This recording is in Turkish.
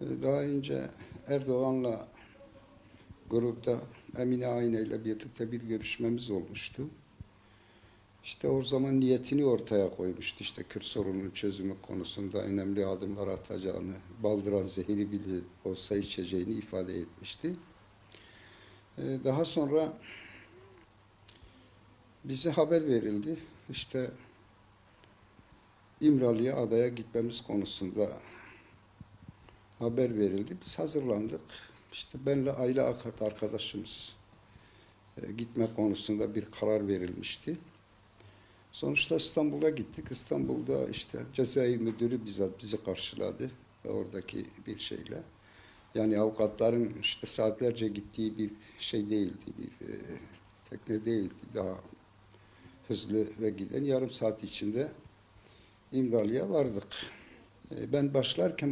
Daha önce Erdoğan'la grupta Emine Ayne ile birlikte bir görüşmemiz olmuştu. İşte o zaman niyetini ortaya koymuştu. İşte Kürt sorununun çözümü konusunda önemli adımlar atacağını, baldıran zehiri bile olsa içeceğini ifade etmişti. Ee, Daha sonra bize haber verildi. İşte İmralı'ya adaya gitmemiz konusunda haber verildi. Biz hazırlandık. İşte benle aile arkadaşımız e, gitme konusunda bir karar verilmişti. Sonuçta İstanbul'a gittik. İstanbul'da işte cezaevi müdürü bizzat bizi karşıladı oradaki bir şeyle. Yani avukatların işte saatlerce gittiği bir şey değildi, bir e, tekne değildi. Daha hızlı ve giden yarım saat içinde İmralı'ya vardık. E, ben başlarken